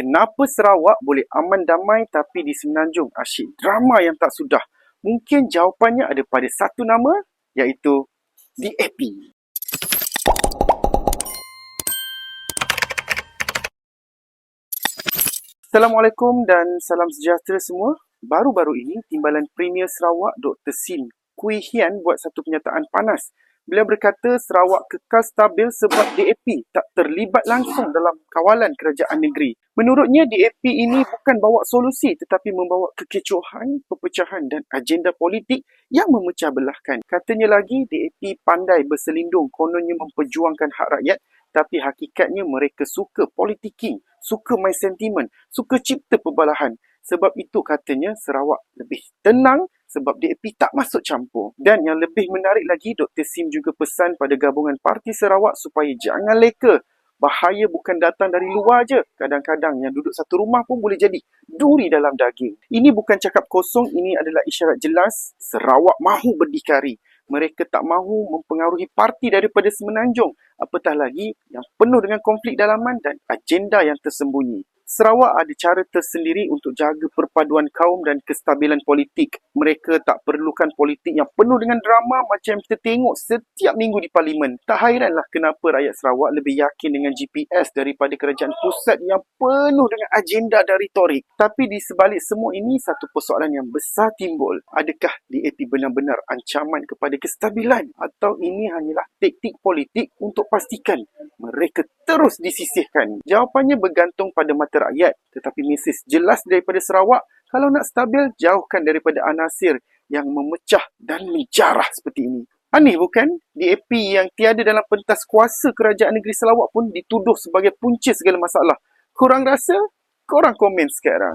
Kenapa Sarawak boleh aman damai tapi di Semenanjung asyik drama yang tak sudah? Mungkin jawapannya ada pada satu nama iaitu DAP. Assalamualaikum dan salam sejahtera semua. Baru-baru ini, Timbalan Premier Sarawak Dr. Sin Kui Hian buat satu pernyataan panas Beliau berkata Sarawak kekal stabil sebab DAP tak terlibat langsung dalam kawalan kerajaan negeri. Menurutnya, DAP ini bukan bawa solusi tetapi membawa kekecohan, perpecahan dan agenda politik yang memecah belahkan. Katanya lagi, DAP pandai berselindung kononnya memperjuangkan hak rakyat tapi hakikatnya mereka suka politiking, suka main sentimen, suka cipta perbalahan. Sebab itu katanya Sarawak lebih tenang sebab DAP tak masuk campur. Dan yang lebih menarik lagi, Dr. Sim juga pesan pada gabungan Parti Sarawak supaya jangan leka. Bahaya bukan datang dari luar je. Kadang-kadang yang duduk satu rumah pun boleh jadi duri dalam daging. Ini bukan cakap kosong, ini adalah isyarat jelas Sarawak mahu berdikari. Mereka tak mahu mempengaruhi parti daripada semenanjung. Apatah lagi yang penuh dengan konflik dalaman dan agenda yang tersembunyi. Sarawak ada cara tersendiri untuk jaga perpaduan kaum dan kestabilan politik. Mereka tak perlukan politik yang penuh dengan drama macam kita tengok setiap minggu di parlimen. Tak hairanlah kenapa rakyat Sarawak lebih yakin dengan GPS daripada kerajaan pusat yang penuh dengan agenda dan retorik. Tapi di sebalik semua ini, satu persoalan yang besar timbul. Adakah DAP benar-benar ancaman kepada kestabilan? Atau ini hanyalah taktik politik untuk pastikan mereka terus disisihkan? Jawapannya bergantung pada mata rakyat. Tetapi mesej jelas daripada Sarawak, kalau nak stabil, jauhkan daripada anasir yang memecah dan menjarah seperti ini. Aneh bukan? DAP yang tiada dalam pentas kuasa kerajaan negeri Sarawak pun dituduh sebagai punca segala masalah. Kurang rasa? Korang komen sekarang.